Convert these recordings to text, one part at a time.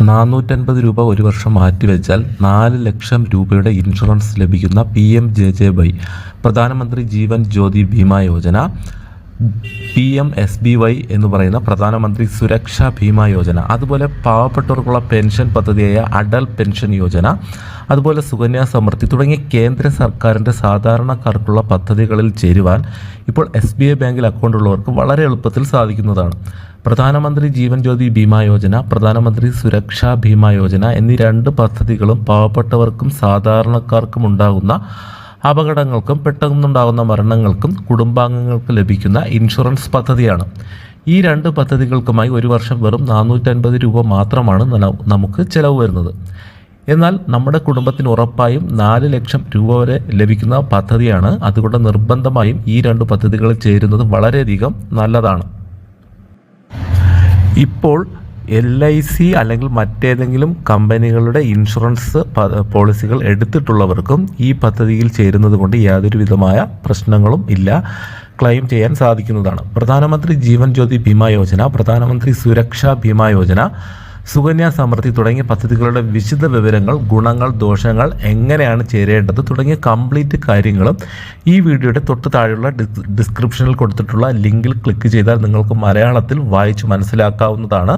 നാനൂറ്റൻപത് രൂപ ഒരു വർഷം മാറ്റിവെച്ചാൽ നാല് ലക്ഷം രൂപയുടെ ഇൻഷുറൻസ് ലഭിക്കുന്ന P M J J Y Pradhan Mantri Jeevan Jyoti Bima Yojana P M S B Y എന്ന് പറയുന്ന പ്രധാനമന്ത്രി സുരക്ഷാ ഭീമ യോജന അതുപോലെ പാവപ്പെട്ടവർക്കുള്ള പെൻഷൻ പദ്ധതിയായ അടൽ പെൻഷൻ യോജന അതുപോലെ സുകന്യാ സമൃദ്ധി തുടങ്ങിയ കേന്ദ്ര സർക്കാരിന്റെ സാധാരണക്കാർക്കുള്ള പദ്ധതികളിൽ ചേരുവാൻ ഇപ്പോൾ എസ് ബി ഐ ബാങ്കിൽ അക്കൗണ്ട് ഉള്ളവർക്ക് വളരെ എളുപ്പത്തിൽ സാധിക്കുന്നതാണ്. പ്രധാനമന്ത്രി ജീവൻ ജ്യോതി ഭീമാ യോജന പ്രധാനമന്ത്രി സുരക്ഷാ ഭീമാ യോജന എന്നീ രണ്ട് പദ്ധതികളും പാവപ്പെട്ടവർക്കും സാധാരണക്കാർക്കും ഉണ്ടാകുന്ന അപകടങ്ങൾക്കും പെട്ടെന്നുണ്ടാകുന്ന മരണങ്ങൾക്കും കുടുംബാംഗങ്ങൾക്ക് ലഭിക്കുന്ന ഇൻഷുറൻസ് പദ്ധതിയാണ്. ഈ രണ്ട് പദ്ധതികൾക്കുമായി ഒരു വർഷം വെറും നാനൂറ്റൻപത് രൂപ മാത്രമാണ് നമുക്ക് ചിലവ് വരുന്നത്. എന്നാൽ നമ്മുടെ കുടുംബത്തിന് ഉറപ്പായും നാല് ലക്ഷം രൂപ വരെ ലഭിക്കുന്ന പദ്ധതിയാണ്. അതുകൊണ്ട് നിർബന്ധമായും ഈ രണ്ട് പദ്ധതികളിൽ ചേരുന്നത് വളരെയധികം നല്ലതാണ്. ഇപ്പോൾ എൽ ഐ സി അല്ലെങ്കിൽ മറ്റേതെങ്കിലും കമ്പനികളുടെ ഇൻഷുറൻസ് പോളിസികൾ എടുത്തിട്ടുള്ളവർക്കും ഈ പദ്ധതിയിൽ ചേരുന്നത് കൊണ്ട് യാതൊരു വിധമായ പ്രശ്നങ്ങളും ഇല്ല ക്ലെയിം ചെയ്യാൻ സാധിക്കുന്നതാണ്. പ്രധാനമന്ത്രി ജീവൻ ജ്യോതി ബീമാ യോജന പ്രധാനമന്ത്രി സുരക്ഷാ ഭീമാ യോജന സുകന്യാ സമൃദ്ധി തുടങ്ങിയ പദ്ധതികളുടെ വിശദ വിവരങ്ങൾ ഗുണങ്ങൾ ദോഷങ്ങൾ എങ്ങനെയാണ് ചേരേണ്ടത് തുടങ്ങിയ കംപ്ലീറ്റ് കാര്യങ്ങളും ഈ വീഡിയോയുടെ തൊട്ട് താഴെയുള്ള ഡിസ്ക്രിപ്ഷനിൽ കൊടുത്തിട്ടുള്ള ലിങ്കിൽ ക്ലിക്ക് ചെയ്താൽ നിങ്ങൾക്ക് മലയാളത്തിൽ വായിച്ച് മനസ്സിലാക്കാവുന്നതാണ്.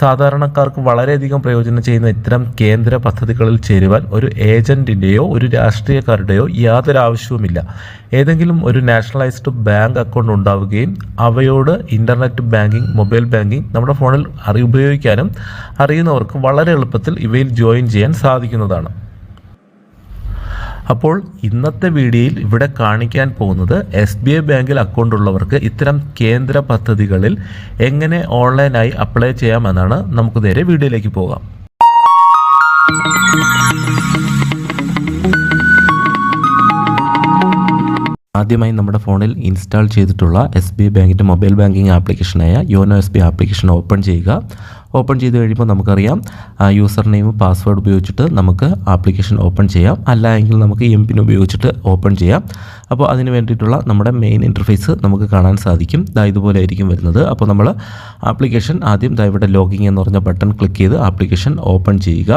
സാധാരണക്കാർക്ക് വളരെയധികം പ്രയോജനം ചെയ്യുന്ന ഇത്തരം കേന്ദ്ര പദ്ധതികളിൽ ചേരുവാൻ ഒരു ഏജന്റിന്റെയോ ഒരു രാഷ്ട്രീയക്കാരുടെയോ യാതൊരു ആവശ്യവുമില്ല. ഏതെങ്കിലും ഒരു നാഷണലൈസ്ഡ് ബാങ്ക് അക്കൗണ്ട് ഉണ്ടാവുകയും അവയോട് ഇന്റർനെറ്റ് ബാങ്കിംഗ് മൊബൈൽ ബാങ്കിംഗ് നമ്മുടെ ഫോണിൽ ഉപയോഗിക്കാനും അറിയുന്നവർക്ക് വളരെ എളുപ്പത്തിൽ ഇവയിൽ ജോയിൻ ചെയ്യാൻ സാധിക്കുന്നതാണ്. അപ്പോൾ ഇന്നത്തെ വീഡിയോയിൽ ഇവിടെ കാണിക്കാൻ പോകുന്നത് എസ് ബി ഐ ബാങ്കിൽ അക്കൗണ്ട് ഉള്ളവർക്ക് ഇത്തരം കേന്ദ്ര പദ്ധതികളിൽ എങ്ങനെ ഓൺലൈനായി അപ്ലൈ ചെയ്യാമെന്നാണ് നമുക്ക് നേരെ വീഡിയോയിലേക്ക് പോകാം. ആദ്യമായി നമ്മുടെ ഫോണിൽ ഇൻസ്റ്റാൾ ചെയ്തിട്ടുള്ള എസ് ബി ഐ ബാങ്കിന്റെ mobile banking ആപ്ലിക്കേഷനായ YONO S B application open ചെയ്യുക. ഓപ്പൺ ചെയ്ത് കഴിയുമ്പോൾ നമുക്കറിയാം യൂസർ നെയിം പാസ്വേഡ് ഉപയോഗിച്ചിട്ട് നമുക്ക് ആപ്ലിക്കേഷൻ ഓപ്പൺ ചെയ്യാം. അല്ല എങ്കിൽ നമുക്ക് എം പിൻ ഉപയോഗിച്ചിട്ട് ഓപ്പൺ ചെയ്യാം. അപ്പോൾ അതിന് വേണ്ടിയിട്ടുള്ള നമ്മുടെ മെയിൻ ഇന്റർഫേസ് നമുക്ക് കാണാൻ സാധിക്കും. ദാ ഇതുപോലെ ആയിരിക്കും വരുന്നത്. അപ്പോൾ നമ്മൾ ആപ്ലിക്കേഷൻ ആദ്യം ദാ ഇവിടെ ലോഗിങ് എന്ന് പറഞ്ഞ ബട്ടൺ ക്ലിക്ക് ചെയ്ത് ആപ്ലിക്കേഷൻ ഓപ്പൺ ചെയ്യുക.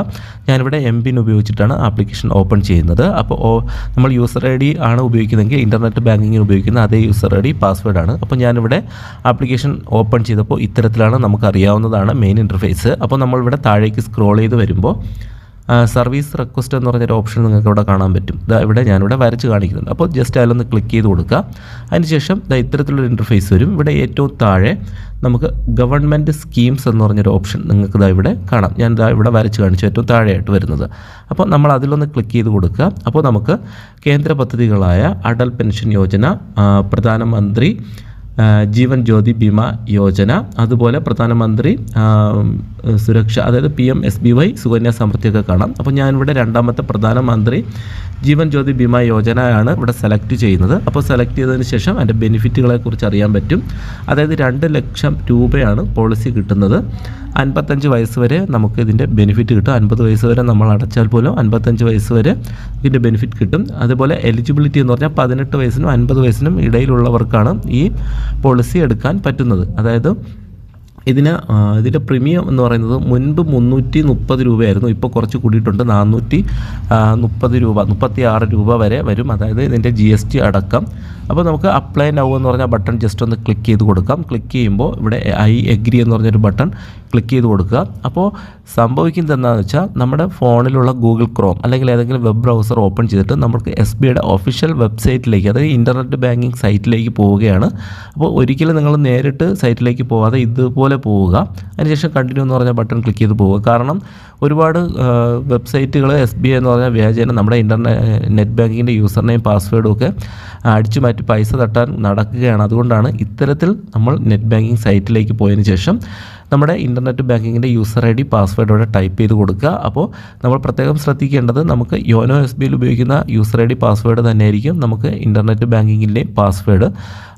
ഞാനിവിടെ എം പിൻ ഉപയോഗിച്ചിട്ടാണ് ആപ്ലിക്കേഷൻ ഓപ്പൺ ചെയ്യുന്നത്. അപ്പോൾ നമ്മൾ യൂസർ ഐ ഡി ആണ് ഉപയോഗിക്കുന്നതെങ്കിൽ ഇന്റർനെറ്റ് ബാങ്കിങ്ങിന് ഉപയോഗിക്കുന്ന അതേ യൂസർ ഐ ഡി പാസ്വേഡ് ആണ്. അപ്പോൾ ഞാനിവിടെ ആപ്ലിക്കേഷൻ ഓപ്പൺ ചെയ്തപ്പോൾ ഇത്തരത്തിലാണ് നമുക്ക് അറിയാവുന്നതാണ് മെയിൻ ഇന്റർഫേസ് അപ്പോൾ നമ്മളിവിടെ താഴേക്ക് സ്ക്രോൾ ചെയ്ത് വരുമ്പോൾ സർവീസ് റിക്വസ്റ്റ് എന്ന് പറഞ്ഞൊരു ഓപ്ഷൻ നിങ്ങൾക്ക് ഇവിടെ കാണാൻ പറ്റും. ഇതാ ഇവിടെ ഞാനിവിടെ വരച്ച് കാണിക്കുന്നുണ്ട്. അപ്പോൾ ജസ്റ്റ് അതിലൊന്ന് ക്ലിക്ക് ചെയ്ത് കൊടുക്കുക. അതിനുശേഷം ഇതാ ഇത്തരത്തിലുള്ള ഇന്റർഫേസ് വരും. ഇവിടെ ഏറ്റവും താഴെ നമുക്ക് ഗവൺമെന്റ് സ്കീംസ് എന്ന് പറഞ്ഞൊരു ഓപ്ഷൻ നിങ്ങൾക്ക് ഇതാ ഇവിടെ കാണാം. ഞാൻ ഇതാ ഇവിടെ വരച്ച് കാണിച്ചു ഏറ്റവും താഴെയായിട്ട് വരുന്നത്. അപ്പോൾ നമ്മൾ അതിലൊന്ന് ക്ലിക്ക് ചെയ്ത് കൊടുക്കുക. അപ്പോൾ നമുക്ക് കേന്ദ്ര പദ്ധതികളായ അടൽ പെൻഷൻ യോജന പ്രധാനമന്ത്രി ജീവൻ ജ്യോതി ബീമ യോജന. അതുപോലെ പ്രധാനമന്ത്രി സുരക്ഷ അതായത് P M S B Y Sukanya സമൃദ്ധിയൊക്കെ കാണാം. അപ്പോൾ ഞാനിവിടെ രണ്ടാമത്തെ പ്രധാനമന്ത്രി ജീവൻ ജ്യോതി ബീമ യോജനയാണ് ഇവിടെ സെലക്ട് ചെയ്യുന്നത്. അപ്പോൾ സെലക്ട് ചെയ്തതിന് ശേഷം അതിന്റെ ബെനിഫിറ്റുകളെ കുറിച്ച് അറിയാൻ പറ്റും. അതായത് രണ്ട് ലക്ഷം രൂപയാണ് പോളിസി കിട്ടുന്നത്. അൻപത്തഞ്ച് വയസ്സ് വരെ നമുക്ക് ഇതിന്റെ ബെനിഫിറ്റ് കിട്ടും. അൻപത് വയസ്സ് വരെ നമ്മൾ അടച്ചാൽ പോലും അൻപത്തഞ്ച് വയസ്സ് വരെ ഇതിന്റെ ബെനിഫിറ്റ് കിട്ടും. അതുപോലെ എലിജിബിലിറ്റി എന്ന് പറഞ്ഞാൽ പതിനെട്ട് വയസ്സിനും അൻപത് വയസ്സിനും ഇടയിലുള്ളവർക്കാണ് ഈ പോളിസി എടുക്കാൻ പറ്റുന്നത്. അതായത് ഇതിന് ഇതിന്റെ പ്രീമിയം എന്ന് പറയുന്നത് മുൻപ് മുന്നൂറ്റി മുപ്പത് രൂപയായിരുന്നു. ഇപ്പോൾ കുറച്ച് കൂടിയിട്ടുണ്ട്. നാനൂറ്റി മുപ്പത് രൂപ മുപ്പത്തി ആറ് രൂപ വരെ വരും. അതായത് ഇതിന്റെ ജി എസ് ടി അടക്കം. അപ്പോൾ നമുക്ക് അപ്ലൈ നൗ എന്ന് പറഞ്ഞ ബട്ടൺ ജസ്റ്റ് ഒന്ന് ക്ലിക്ക് ചെയ്ത് കൊടുക്കാം. ക്ലിക്ക് ചെയ്യുമ്പോൾ ഇവിടെ ഐ എഗ്രി എന്ന് പറഞ്ഞൊരു ബട്ടൺ ക്ലിക്ക് ചെയ്ത് കൊടുക്കുക. അപ്പോൾ സംഭവിക്കുന്നത് എന്താണെന്ന് വെച്ചാൽ നമ്മുടെ ഫോണിലുള്ള ഗൂഗിൾ ക്രോം അല്ലെങ്കിൽ ഏതെങ്കിലും വെബ് ബ്രൗസർ ഓപ്പൺ ചെയ്തിട്ട് നമുക്ക് എസ് ബി ഐയുടെ ഒഫീഷ്യൽ വെബ്സൈറ്റിലേക്ക് അതായത് ഇന്റർനെറ്റ് ബാങ്കിങ് സൈറ്റിലേക്ക് പോവുകയാണ്. അപ്പോൾ ഒരിക്കലും നിങ്ങൾ നേരിട്ട് സൈറ്റിലേക്ക് പോകാതെ ഇതുപോലെ പോവുക. അതിനുശേഷം കണ്ടിന്യൂ എന്ന് പറഞ്ഞ ബട്ടൺ ക്ലിക്ക് ചെയ്ത് പോവുക. കാരണം ഒരുപാട് വെബ്സൈറ്റുകൾ എസ് ബി ഐ എന്ന് പറഞ്ഞാൽ വ്യാജേന നമ്മുടെ ഇന്റർനെറ്റ് നെറ്റ് ബാങ്കിങ്ങിന്റെ യൂസർ നെയിം പാസ്വേഡും ഒക്കെ അടിച്ചു മാറ്റി പൈസ തട്ടാൻ നടക്കുകയാണ്. അതുകൊണ്ടാണ് ഇത്തരത്തിൽ നമ്മൾ നെറ്റ് ബാങ്കിങ് സൈറ്റിലേക്ക് പോയതിന് ശേഷം നമ്മുടെ ഇന്റർനെറ്റ് ബാങ്കിങ്ങിന്റെ യൂസർ ഐ ഡി പാസ്വേഡ് അവിടെ ടൈപ്പ് ചെയ്ത് കൊടുക്കുക. അപ്പോൾ നമ്മൾ പ്രത്യേകം ശ്രദ്ധിക്കേണ്ടത് നമുക്ക് യോനോ എസ് ബിയിൽ ഉപയോഗിക്കുന്ന യൂസർ ഐ ഡി പാസ്വേഡ് തന്നെയായിരിക്കും നമുക്ക് ഇന്റർനെറ്റ് ബാങ്കിങ്ങിന്റെ പാസ്വേഡ്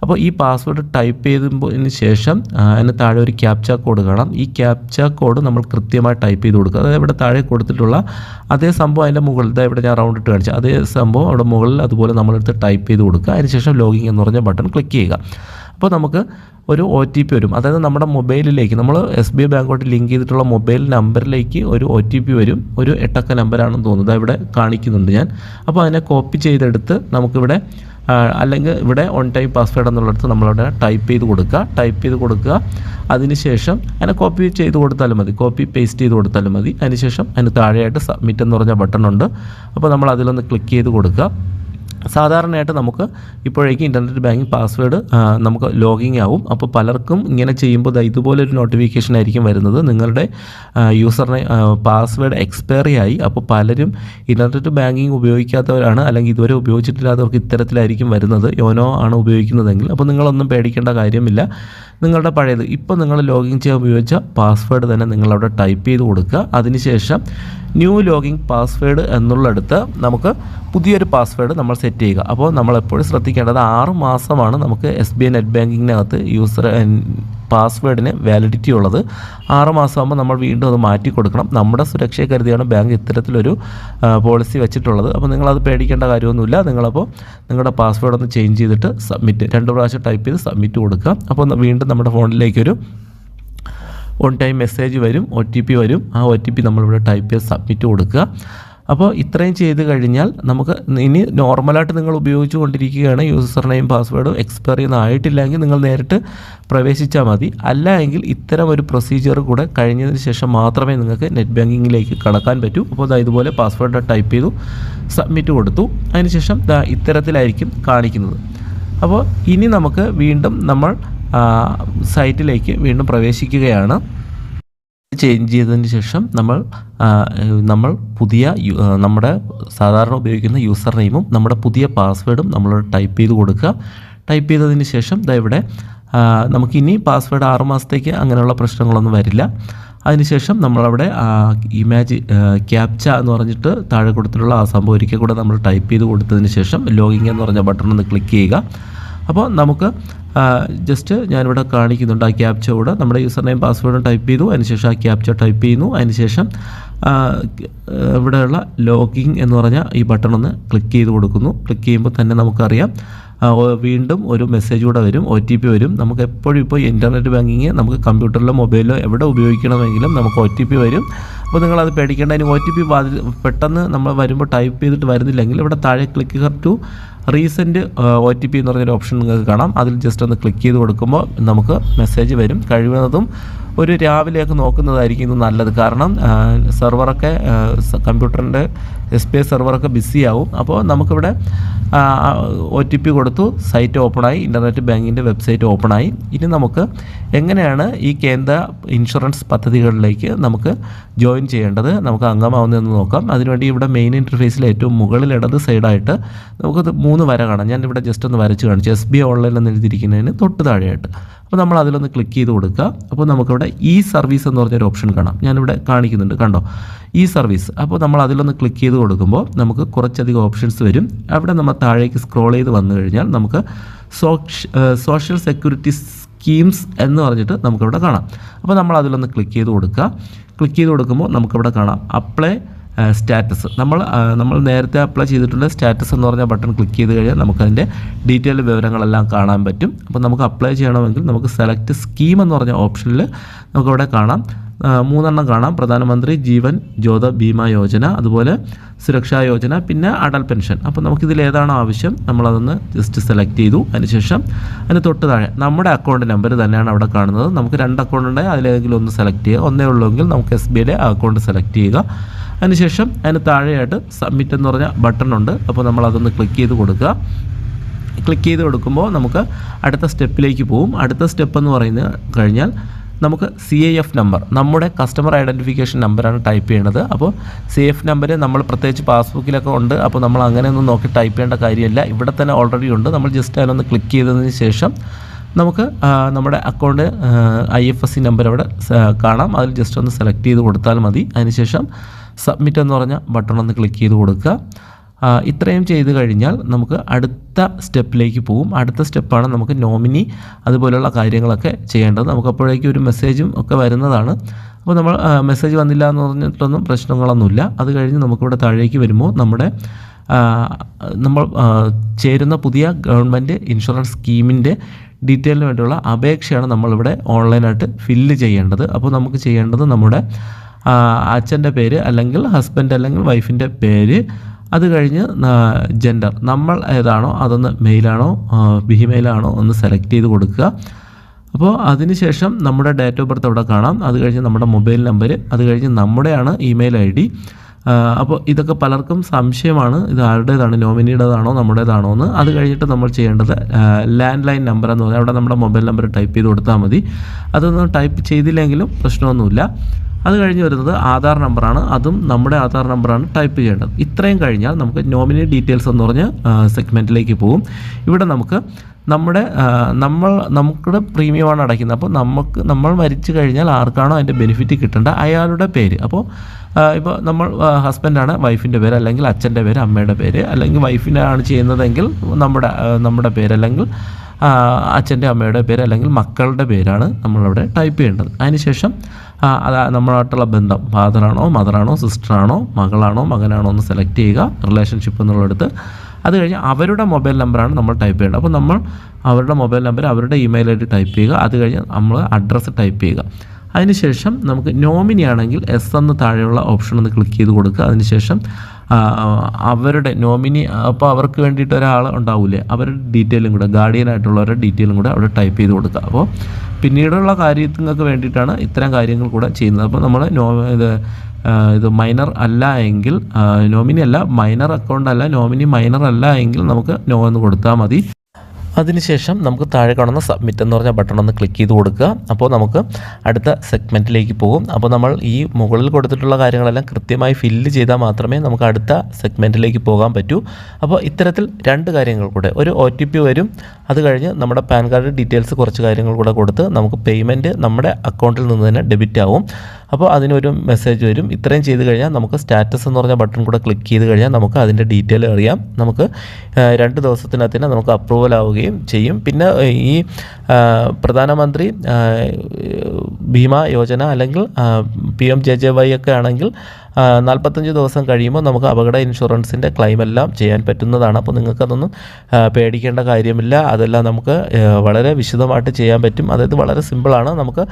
അപ്പോൾ ഈ പാസ്വേഡ് ടൈപ്പ് ചെയ്തതിന് ശേഷം അതിന് താഴെ ഒരു ക്യാപ്ച കോഡ് കാണാം. ഈ ക്യാപ്ച കോഡ് നമ്മൾ കൃത്യമായി ടൈപ്പ് ചെയ്ത് കൊടുക്കുക. അതായത് ഇവിടെ താഴെ കൊടുത്തിട്ടുള്ള അതേ സംഭവം അതിന്റെ മുകളിൽ ഇവിടെ ഞാൻ റൗണ്ട് ഇട്ട് കാണിച്ചു. അതേ സംഭവം അവിടെ മുകളിൽ അതുപോലെ നമ്മളെടുത്ത് ടൈപ്പ് ചെയ്ത് കൊടുക്കുക. അതിനുശേഷം ലോഗിൻ എന്ന് പറഞ്ഞ ബട്ടൺ ക്ലിക്ക് ചെയ്യുക. അപ്പോൾ നമുക്ക് ഒരു ഒ ടി പി വരും. അതായത് നമ്മുടെ മൊബൈലിലേക്ക് നമ്മൾ എസ് ബി ഐ ബാങ്കോട്ട് ലിങ്ക് ചെയ്തിട്ടുള്ള മൊബൈൽ നമ്പറിലേക്ക് ഒരു ഒ ടി പി വരും. ഒരു എട്ടക്ക നമ്പറാണെന്ന് തോന്നുന്നത് ഇവിടെ കാണിക്കുന്നുണ്ട് ഞാൻ. അപ്പോൾ അതിനെ കോപ്പി ചെയ്തെടുത്ത് നമുക്കിവിടെ അല്ലെങ്കിൽ ഇവിടെ ഓൺ ടൈം പാസ്വേഡ് എന്നുള്ളിടത്ത് നമ്മളവിടെ ടൈപ്പ് ചെയ്ത് കൊടുക്കുക. ടൈപ്പ് ചെയ്ത് കൊടുക്കുക. അതിനുശേഷം അതിനെ കോപ്പി ചെയ്ത് കൊടുത്താലും മതി. കോപ്പി പേസ്റ്റ് ചെയ്ത് കൊടുത്താലും മതി. അതിനുശേഷം അതിന് താഴെയായിട്ട് സബ്മിറ്റ് എന്ന് പറഞ്ഞ ബട്ടൺ ഉണ്ട്. അപ്പോൾ നമ്മൾ അതിലൊന്ന് ക്ലിക്ക് ചെയ്ത് കൊടുക്കുക. സാധാരണയായിട്ട് നമുക്ക് ഇപ്പോഴേക്കും ഇന്റർനെറ്റ് ബാങ്കിങ് പാസ്വേഡ് നമുക്ക് ലോഗിങ് ആവും. അപ്പോൾ പലർക്കും ഇങ്ങനെ ചെയ്യുമ്പോൾ ഇതുപോലെ ഒരു നോട്ടിഫിക്കേഷൻ ആയിരിക്കും വരുന്നത്. നിങ്ങളുടെ യൂസറിനെ പാസ്വേഡ് എക്സ്പയറി ആയി അപ്പോൾ പലരും ഇന്റർനെറ്റ് ബാങ്കിങ് ഉപയോഗിക്കാത്തവരാണ് അല്ലെങ്കിൽ ഇതുവരെ ഉപയോഗിച്ചിട്ടില്ലാത്തവർക്ക് ഇത്തരത്തിലായിരിക്കും വരുന്നത്. യോനോ ആണ് ഉപയോഗിക്കുന്നതെങ്കിൽ. അപ്പോൾ നിങ്ങളൊന്നും പേടിക്കേണ്ട കാര്യമില്ല. നിങ്ങളുടെ പഴയത് ഇപ്പോൾ നിങ്ങൾ ലോഗിൻ ചെയ്യാൻ ഉപയോഗിച്ച പാസ്വേഡ് തന്നെ നിങ്ങളവിടെ ടൈപ്പ് ചെയ്ത് കൊടുക്കുക. അതിനുശേഷം ന്യൂ ലോഗിൻ പാസ്വേഡ് എന്നുള്ളടുത്ത് നമുക്ക് പുതിയൊരു പാസ്വേഡ് നമ്മൾ സെറ്റ് ചെയ്യുക. അപ്പോൾ നമ്മൾ എപ്പോഴും ശ്രദ്ധിക്കേണ്ടത് ആറ് മാസമാണ് നമുക്ക് എസ് ബി ഐ നെറ്റ് ബാങ്കിങ്ങിനകത്ത് യൂസർ പാസ്വേഡിന് വാലിഡിറ്റി ഉള്ളത്. ആറ് മാസമാകുമ്പോൾ നമ്മൾ വീണ്ടും അത് മാറ്റി കൊടുക്കണം. നമ്മുടെ സുരക്ഷയെ കരുതിയാണ് ബാങ്ക് ഇത്തരത്തിലൊരു പോളിസി വെച്ചിട്ടുള്ളത്. അപ്പോൾ നിങ്ങളത് പേടിക്കേണ്ട കാര്യമൊന്നുമില്ല. നിങ്ങളപ്പോൾ നിങ്ങളുടെ പാസ്വേഡ് ഒന്ന് ചേഞ്ച് ചെയ്തിട്ട് സബ്മിറ്റ് രണ്ട് പ്രാവശ്യം ടൈപ്പ് ചെയ്ത് സബ്മിറ്റ് കൊടുക്കുക. അപ്പോൾ വീണ്ടും നമ്മുടെ ഫോണിലേക്കൊരു ഓൺ ടൈം മെസ്സേജ് വരും ഒ ടി പി വരും. ആ ഒ ടി പി നമ്മളിവിടെ ടൈപ്പ് ചെയ്ത് സബ്മിറ്റ് കൊടുക്കുക. അപ്പോൾ ഇത്രയും ചെയ്ത് കഴിഞ്ഞാൽ നമുക്ക് ഇനി നോർമലായിട്ട് നിങ്ങൾ ഉപയോഗിച്ചു കൊണ്ടിരിക്കുകയാണ്. യൂസർ നെയിം പാസ്വേഡും എക്സ്പയർ ചെയ്യുന്ന ആയിട്ടില്ലെങ്കിൽ നിങ്ങൾ നേരിട്ട് പ്രവേശിച്ചാൽ മതി. അല്ല എങ്കിൽ ഇത്തരം ഒരു പ്രൊസീജിയർ കൂടെ കഴിഞ്ഞതിന് ശേഷം മാത്രമേ നിങ്ങൾക്ക് നെറ്റ് ബാങ്കിങ്ങിലേക്ക് കടക്കാൻ പറ്റൂ. അപ്പോൾ ദാ ഇതുപോലെ പാസ്വേഡ് ടൈപ്പ് ചെയ്തു സബ്മിറ്റ് കൊടുത്തു. അതിനുശേഷം ഇത്തരത്തിലായിരിക്കും കാണിക്കുന്നത്. അപ്പോൾ ഇനി നമുക്ക് വീണ്ടും നമ്മൾ സൈറ്റിലേക്ക് വീണ്ടും പ്രവേശിക്കുകയാണ്. ചേഞ്ച് ചെയ്തതിന് ശേഷം നമ്മൾ നമ്മൾ പുതിയ നമ്മുടെ സാധാരണ ഉപയോഗിക്കുന്ന യൂസർ നെയിമും നമ്മുടെ പുതിയ പാസ്വേഡും നമ്മൾ ടൈപ്പ് ചെയ്ത് കൊടുക്കുക. ടൈപ്പ് ചെയ്തതിന് ശേഷം ദാ ഇവിടെ നമുക്ക് നമുക്കിനി പാസ്വേഡ് ആറ് മാസത്തേക്ക് അങ്ങനെയുള്ള പ്രശ്നങ്ങളൊന്നും വരില്ല. അതിനുശേഷം നമ്മളവിടെ ഇമാജ് ക്യാപ്ച എന്ന് പറഞ്ഞിട്ട് താഴെ കൊടുത്തിട്ടുള്ള ആ സംഭവം ഒരിക്കൽ കൂടെ നമ്മൾ ടൈപ്പ് ചെയ്ത് കൊടുത്തതിന് ശേഷം ലോഗിങ് എന്ന് പറഞ്ഞ ബട്ടൺ ഒന്ന് ക്ലിക്ക് ചെയ്യുക. അപ്പോൾ നമുക്ക് ജസ്റ്റ് ഞാനിവിടെ കാണിക്കുന്നുണ്ട് ആ ക്യാപ്ച കൂടെ. നമ്മുടെ യൂസർ നെയിം പാസ്വേഡും ടൈപ്പ് ചെയ്തു. അതിനുശേഷം ആ ക്യാപ്ച ടൈപ്പ് ചെയ്യുന്നു. അതിനുശേഷം ഇവിടെയുള്ള ലോഗിങ് എന്ന് പറഞ്ഞ ഈ ബട്ടൺ ഒന്ന് ക്ലിക്ക് ചെയ്ത് കൊടുക്കുന്നു. ക്ലിക്ക് ചെയ്യുമ്പോൾ തന്നെ നമുക്കറിയാം വീണ്ടും ഒരു മെസ്സേജ് കൂടെ വരും. ഒ ടി പി വരും. നമുക്ക് എപ്പോഴും ഇപ്പോൾ ഇന്റർനെറ്റ് ബാങ്കിങ് നമുക്ക് കമ്പ്യൂട്ടറിലോ മൊബൈലിലോ എവിടെ ഉപയോഗിക്കണമെങ്കിലും നമുക്ക് ഒ ടി പി വരും. അപ്പോൾ നിങ്ങളത് പേടിക്കേണ്ട ഇനി ഒ ടി പി പെട്ടെന്ന് നമ്മൾ വരുമ്പോൾ ടൈപ്പ് ചെയ്തിട്ട് വരുന്നില്ലെങ്കിൽ ഇവിടെ താഴെ click to resend O T P എന്ന് പറഞ്ഞൊരു ഓപ്ഷൻ നിങ്ങൾക്ക് കാണാം. അതിൽ ജസ്റ്റ് ഒന്ന് ക്ലിക്ക് ചെയ്ത് കൊടുക്കുമ്പോൾ നമുക്ക് മെസ്സേജ് വരും. കഴിയുന്നതും ഒരു രാവിലെയൊക്കെ നോക്കുന്നതായിരിക്കും ഇത് നല്ലത്. കാരണം സെർവറൊക്കെ കമ്പ്യൂട്ടറിന്റെ എസ് പി ഐ സെർവറൊക്കെ ബിസിയാവും അപ്പോൾ നമുക്കിവിടെ ഒ ടി പി കൊടുത്തു. സൈറ്റ് ഓപ്പണായി. ഇന്റർനെറ്റ് ബാങ്കിന്റെ വെബ്സൈറ്റ് ഓപ്പണായി. ഇനി നമുക്ക് എങ്ങനെയാണ് ഈ കേന്ദ്ര ഇൻഷുറൻസ് പദ്ധതികളിലേക്ക് നമുക്ക് ജോയിൻ ചെയ്യേണ്ടത്? നമുക്ക് അംഗമാവുന്നതെന്ന് നോക്കാം. അതിനുവേണ്ടി ഇവിടെ മെയിൻ ഇന്റർഫേസിൽ ഏറ്റവും മുകളിൽ ഇടത് സൈഡായിട്ട് നമുക്കത് മൂന്ന് വര കാണാം. ഞാൻ ഇവിടെ ജസ്റ്റ് ഒന്ന് വരച്ച് കാണിച്ചു. എസ് ബി ഓൺലൈൻ എന്ന് എഴുതിയിരിക്കുന്നതിന് തൊട്ട് താഴെയായിട്ട്. അപ്പോൾ നമ്മൾ അതിലൊന്ന് ക്ലിക്ക് ചെയ്ത് കൊടുക്കുക. അപ്പോൾ നമുക്കിവിടെ ഈ സർവീസ് എന്ന് പറഞ്ഞൊരു ഓപ്ഷൻ കാണാം. ഞാനിവിടെ കാണിക്കുന്നുണ്ട്. കണ്ടോ? ഈ സർവീസ് അപ്പോൾ നമ്മൾ അതിലൊന്ന് ക്ലിക്ക് ചെയ്ത് കൊടുക്കുമ്പോൾ നമുക്ക് കുറച്ചധികം ഓപ്ഷൻസ് വരും. അവിടെ നമ്മൾ താഴേക്ക് സ്ക്രോൾ ചെയ്ത് വന്നു കഴിഞ്ഞാൽ നമുക്ക് സോഷ്യൽ സെക്യൂരിറ്റി സ്കീംസ് എന്ന് പറഞ്ഞിട്ട് നമുക്കിവിടെ കാണാം. അപ്പോൾ നമ്മൾ അതിലൊന്ന് ക്ലിക്ക് ചെയ്ത് കൊടുക്കുക. ക്ലിക്ക് ചെയ്ത് കൊടുക്കുമ്പോൾ നമുക്കിവിടെ കാണാം. Apply status. നമ്മൾ നമ്മൾ നേരത്തെ അപ്ലൈ ചെയ്തിട്ടുള്ള സ്റ്റാറ്റസ് എന്ന് പറഞ്ഞ ബട്ടൺ ക്ലിക്ക് ചെയ്ത് കഴിഞ്ഞാൽ നമുക്കതിന്റെ ഡീറ്റെയിൽ വിവരങ്ങളെല്ലാം കാണാൻ പറ്റും. അപ്പോൾ നമുക്ക് അപ്ലൈ ചെയ്യണമെങ്കിൽ നമുക്ക് സെലക്ട് സ്കീം എന്ന് പറഞ്ഞ ഓപ്ഷനിൽ നമുക്കവിടെ കാണാം. മൂന്നെണ്ണം കാണാം. പ്രധാനമന്ത്രി ജീവൻ ജ്യോത ബീമ യോജന അതുപോലെ സുരക്ഷാ യോജന പിന്നെ അടൽ പെൻഷൻ. അപ്പോൾ നമുക്കിതിൽ ഏതാണ് ആവശ്യം? നമ്മളതൊന്ന് ജസ്റ്റ് സെലക്ട് ചെയ്തു. അതിനുശേഷം അതിന് തൊട്ട് താഴെ നമ്മുടെ അക്കൗണ്ട് നമ്പർ തന്നെയാണ് അവിടെ കാണുന്നത്. നമുക്ക് രണ്ട് അക്കൗണ്ട് ഉണ്ടെങ്കിൽ അതിലേതെങ്കിലും ഒന്ന് സെലക്ട് ചെയ്യുക. ഒന്നേ ഉള്ളൂവെങ്കിൽ നമുക്ക് എസ് അക്കൗണ്ട് സെലക്ട് ചെയ്യുക. അതിനുശേഷം അതിന് താഴെയായിട്ട് സബ്മിറ്റ് എന്ന് പറഞ്ഞ ബട്ടൺ ഉണ്ട്. അപ്പോൾ നമ്മൾ അതൊന്ന് ക്ലിക്ക് ചെയ്ത് കൊടുക്കുക. ക്ലിക്ക് ചെയ്ത് കൊടുക്കുമ്പോൾ നമുക്ക് അടുത്ത സ്റ്റെപ്പിലേക്ക് പോകും അടുത്ത സ്റ്റെപ്പ് എന്ന് പറയുന്നത് കഴിഞ്ഞാൽ നമുക്ക് സി ഐ എഫ് നമ്പർ നമ്മുടെ കസ്റ്റമർ ഐഡന്റിഫിക്കേഷൻ നമ്പറാണ് ടൈപ്പ് ചെയ്യേണ്ടത്. അപ്പോൾ സി എഫ് നമ്പർ നമ്മൾ പ്രത്യേകിച്ച് പാസ്ബുക്കിലൊക്കെ ഉണ്ട്. അപ്പോൾ നമ്മൾ അങ്ങനെയൊന്നും നോക്കി ടൈപ്പ് ചെയ്യേണ്ട കാര്യമില്ല. ഇവിടെ തന്നെ ഓൾറെഡി ഉണ്ട്. നമ്മൾ ജസ്റ്റ് അതിനൊന്ന് ക്ലിക്ക് ചെയ്തതിന് ശേഷം നമുക്ക് നമ്മുടെ account I F S C number അവിടെ കാണാം. അതിൽ ജസ്റ്റ് ഒന്ന് സെലക്ട് ചെയ്ത് കൊടുത്താൽ മതി. അതിനുശേഷം സബ്മിറ്റ് എന്ന് പറഞ്ഞ ബട്ടൺ ഒന്ന് ക്ലിക്ക് ചെയ്ത് കൊടുക്കുക. ഇത്രയും ചെയ്ത് കഴിഞ്ഞാൽ നമുക്ക് അടുത്ത സ്റ്റെപ്പിലേക്ക് പോകും അടുത്ത സ്റ്റെപ്പാണ് നമുക്ക് നോമിനി അതുപോലെയുള്ള കാര്യങ്ങളൊക്കെ ചെയ്യേണ്ടത്. നമുക്ക് അപ്പോഴേക്കും ഒരു മെസ്സേജും ഒക്കെ വരുന്നതാണ്. അപ്പോൾ നമ്മൾ മെസ്സേജ് വന്നില്ല എന്ന് പറഞ്ഞിട്ടൊന്നും പ്രശ്നങ്ങളൊന്നുമില്ല. അത് കഴിഞ്ഞ് നമുക്കിവിടെ താഴേക്ക് വരുമ്പോൾ നമ്മുടെ നമ്മൾ ചേരുന്ന പുതിയ ഗവൺമെന്റ് ഇൻഷുറൻസ് സ്കീമിന്റെ ഡീറ്റെയിലിന് വേണ്ടിയുള്ള അപേക്ഷയാണ് നമ്മളിവിടെ ഓൺലൈനായിട്ട് ഫില്ല് ചെയ്യേണ്ടത്. അപ്പോൾ നമുക്ക് ചെയ്യേണ്ടത് നമ്മുടെ അച്ഛന്റെ പേര് അല്ലെങ്കിൽ ഹസ്ബൻഡ് അല്ലെങ്കിൽ വൈഫിന്റെ പേര്. അത് കഴിഞ്ഞ് ജെൻഡർ നമ്മൾ ഏതാണോ അതൊന്ന് മെയിലാണോ ബിഹിമെയിലാണോ ഒന്ന് സെലക്ട് ചെയ്ത് കൊടുക്കുക. അപ്പോൾ അതിനുശേഷം നമ്മുടെ ഡേറ്റ് ഓഫ് ബർത്ത് അവിടെ കാണാം. അത് കഴിഞ്ഞ് നമ്മുടെ മൊബൈൽ നമ്പർ അത് കഴിഞ്ഞ് നമ്മുടെയാണ് ഇമെയിൽ ഐ ഡി അപ്പോൾ ഇതൊക്കെ പലർക്കും സംശയമാണ്. ഇത് ആരുടേതാണ് നോമിനിയുടേതാണോ നമ്മുടേതാണോ എന്ന്. അത് കഴിഞ്ഞിട്ട് നമ്മൾ ചെയ്യേണ്ടത് ലാൻഡ് ലൈൻ നമ്പർ എന്ന് പറഞ്ഞാൽ അവിടെ നമ്മുടെ മൊബൈൽ നമ്പർ ടൈപ്പ് ചെയ്ത് കൊടുത്താൽ മതി. അതൊന്നും ടൈപ്പ് ചെയ്തില്ലെങ്കിലും പ്രശ്നമൊന്നുമില്ല. അത് കഴിഞ്ഞ് വരുന്നത് ആധാർ നമ്പറാണ്. അതും നമ്മുടെ ആധാർ നമ്പറാണ് ടൈപ്പ് ചെയ്യേണ്ടത്. ഇത്രയും കഴിഞ്ഞാൽ നമുക്ക് നോമിനി ഡീറ്റെയിൽസ് എന്ന് പറഞ്ഞ് സെഗ്മെന്റിലേക്ക് പോകും. ഇവിടെ നമുക്ക് നമ്മുടെ നമ്മൾ നമ്മുടെ പ്രീമിയമാണ് അടയ്ക്കുന്നത്. അപ്പോൾ നമുക്ക് നമ്മൾ മരിച്ചു കഴിഞ്ഞാൽ ആർക്കാണോ അതിന്റെ ബെനിഫിറ്റ് കിട്ടേണ്ട അയാളുടെ പേര്. അപ്പോൾ ഇപ്പോൾ നമ്മൾ ഹസ്ബൻഡാണ് വൈഫിന്റെ പേര് അല്ലെങ്കിൽ അച്ഛന്റെ പേര് അമ്മയുടെ പേര് അല്ലെങ്കിൽ വൈഫിനാണ് ചെയ്യുന്നതെങ്കിൽ നമ്മുടെ നമ്മുടെ പേര് അല്ലെങ്കിൽ അച്ഛന്റെ അമ്മയുടെ പേര് അല്ലെങ്കിൽ മക്കളുടെ പേരാണ് നമ്മളവിടെ ടൈപ്പ് ചെയ്യേണ്ടത്. അതിനുശേഷം അത് നമ്മളായിട്ടുള്ള ബന്ധം. ഫാദറാണോ മദറാണോ സിസ്റ്ററാണോ മകളാണോ മകനാണോ എന്ന് സെലക്ട് ചെയ്യുക റിലേഷൻഷിപ്പ് എന്നുള്ളടുത്ത്. അത് കഴിഞ്ഞ് അവരുടെ മൊബൈൽ നമ്പറാണ് നമ്മൾ ടൈപ്പ് ചെയ്യേണ്ടത്. അപ്പോൾ നമ്മൾ അവരുടെ മൊബൈൽ നമ്പർ അവരുടെ ഇമെയിൽ ഐ ഡി ടൈപ്പ് ചെയ്യുക. അത് കഴിഞ്ഞ് നമ്മൾ അഡ്രസ്സ് ടൈപ്പ് ചെയ്യുക. അതിനുശേഷം നമുക്ക് നോമിനി ആണെങ്കിൽ എസ് എന്ന് താഴെയുള്ള ഓപ്ഷൻ ഒന്ന് ക്ലിക്ക് ചെയ്ത് കൊടുക്കുക. അതിനുശേഷം അവരുടെ നോമിനി അപ്പോൾ അവർക്ക് വേണ്ടിയിട്ട് ഒരാൾ ഉണ്ടാവില്ലേ അവരുടെ ഡീറ്റെയിലും കൂടെ ഗാർഡിയൻ ആയിട്ടുള്ളവരുടെ ഡീറ്റെയിലും കൂടെ അവിടെ ടൈപ്പ് ചെയ്ത് കൊടുക്കുക. അപ്പോൾ പിന്നീടുള്ള കാര്യങ്ങൾക്ക് വേണ്ടിയിട്ടാണ് ഇത്തരം കാര്യങ്ങൾ കൂടെ ചെയ്യുന്നത്. അപ്പോൾ നമ്മൾ നോ ഇത് ഇത് മൈനർ അല്ല എങ്കിൽ നോമിനി അല്ല മൈനർ അക്കൗണ്ട് അല്ല നോമിനി മൈനർ അല്ല എങ്കിൽ നമുക്ക് നോ എന്ന് കൊടുത്താൽ മതി. അതിനുശേഷം നമുക്ക് താഴെ കാണുന്ന സബ്മിറ്റ് എന്ന് പറഞ്ഞ ബട്ടൺ ഒന്ന് ക്ലിക്ക് ചെയ്ത് കൊടുക്കുക. അപ്പോൾ നമുക്ക് അടുത്ത സെഗ്മെന്റിലേക്ക് പോകും. അപ്പോൾ നമ്മൾ ഈ മുകളിൽ കൊടുത്തിട്ടുള്ള കാര്യങ്ങളെല്ലാം കൃത്യമായി ഫില്ല് ചെയ്താൽ മാത്രമേ നമുക്ക് അടുത്ത സെഗ്മെന്റിലേക്ക് പോകാൻ പറ്റൂ. അപ്പോൾ ഇത്തരത്തിൽ രണ്ട് കാര്യങ്ങൾ കൂടെ. ഒരു ഒ ടി പി വരും. അത് കഴിഞ്ഞ് നമ്മുടെ പാൻ കാർഡ് ഡീറ്റെയിൽസ് കുറച്ച് കാര്യങ്ങൾ കൂടെ കൊടുത്ത് നമുക്ക് പേയ്മെന്റ് നമ്മുടെ അക്കൗണ്ടിൽ നിന്ന് തന്നെ ഡെബിറ്റ് ആവും. അപ്പോൾ അതിനൊരു മെസ്സേജ് വരും. ഇത്രയും ചെയ്ത് കഴിഞ്ഞാൽ നമുക്ക് സ്റ്റാറ്റസ് എന്ന് പറഞ്ഞ ബട്ടൺ കൂടെ ക്ലിക്ക് ചെയ്ത് കഴിഞ്ഞാൽ നമുക്ക് അതിന്റെ ഡീറ്റെയിൽ അറിയാം. നമുക്ക് രണ്ട് ദിവസത്തിനകത്ത് തന്നെ നമുക്ക് അപ്രൂവൽ ആവുകയും ചെയ്യും. പിന്നെ ഈ പ്രധാനമന്ത്രി ഭീമ യോജന അല്ലെങ്കിൽ P M J J Y ഒക്കെ ആണെങ്കിൽ നാൽപ്പത്തഞ്ച് ദിവസം കഴിയുമ്പോൾ നമുക്ക് അപകട ഇൻഷുറൻസിന്റെ ക്ലെയിമെല്ലാം ചെയ്യാൻ പറ്റുന്നതാണ്. അപ്പോൾ നിങ്ങൾക്കതൊന്നും പേടിക്കേണ്ട കാര്യമില്ല. അതെല്ലാം നമുക്ക് വളരെ വിശദമായിട്ട് ചെയ്യാൻ പറ്റും. അതായത് വളരെ സിമ്പിളാണ്. നമുക്ക്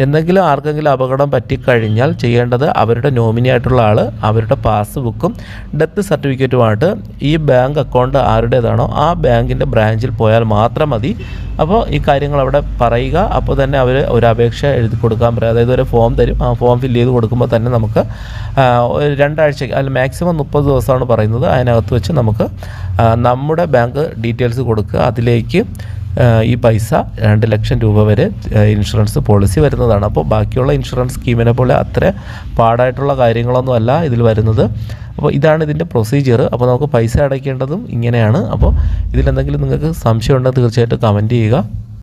എന്തെങ്കിലും ആർക്കെങ്കിലും അപകടം പറ്റിക്കഴിഞ്ഞാൽ ചെയ്യേണ്ടത് അവരുടെ നോമിനി ആയിട്ടുള്ള ആൾ അവരുടെ പാസ്ബുക്കും ഡെത്ത് സർട്ടിഫിക്കറ്റുമായിട്ട് ഈ ബാങ്ക് അക്കൗണ്ട് ആരുടേതാണോ ആ ബാങ്കിന്റെ ബ്രാഞ്ചിൽ പോയാൽ മാത്രം മതി. അപ്പോൾ ഈ കാര്യങ്ങൾ അവിടെ പറയുക. അപ്പോൾ തന്നെ അവർ ഒരു അപേക്ഷ എഴുതി കൊടുക്കാൻ പറയും. അതായത് ഒരു ഫോം തരും. ആ ഫോം ഫില്ല് ചെയ്ത് കൊടുക്കുമ്പോൾ തന്നെ നമുക്ക് രണ്ടാഴ്ച അല്ല മാക്സിമം മുപ്പത് ദിവസമാണ് പറയുന്നത്. അതിനകത്ത് വെച്ച് നമുക്ക് നമ്മുടെ ബാങ്ക് ഡീറ്റെയിൽസ് കൊടുക്കുക. അതിലേക്ക് ഈ പൈസ രണ്ട് ലക്ഷം രൂപ വരെ ഇൻഷുറൻസ് പോളിസി വരുന്നതാണ്. അപ്പോൾ ബാക്കിയുള്ള ഇൻഷുറൻസ് സ്കീമിനെ പോലെ അത്ര പാടായിട്ടുള്ള കാര്യങ്ങളൊന്നും അല്ല ഇതിൽ വരുന്നത്. അപ്പോൾ ഇതാണ് ഇതിന്റെ പ്രൊസീജിയർ അപ്പോൾ നമുക്ക് പൈസ അടയ്ക്കേണ്ടതും ഇങ്ങനെയാണ്. അപ്പോൾ ഇതിലെന്തെങ്കിലും നിങ്ങൾക്ക് സംശയം ഉണ്ടെങ്കിൽ തീർച്ചയായിട്ടും കമന്റ് ചെയ്യുക.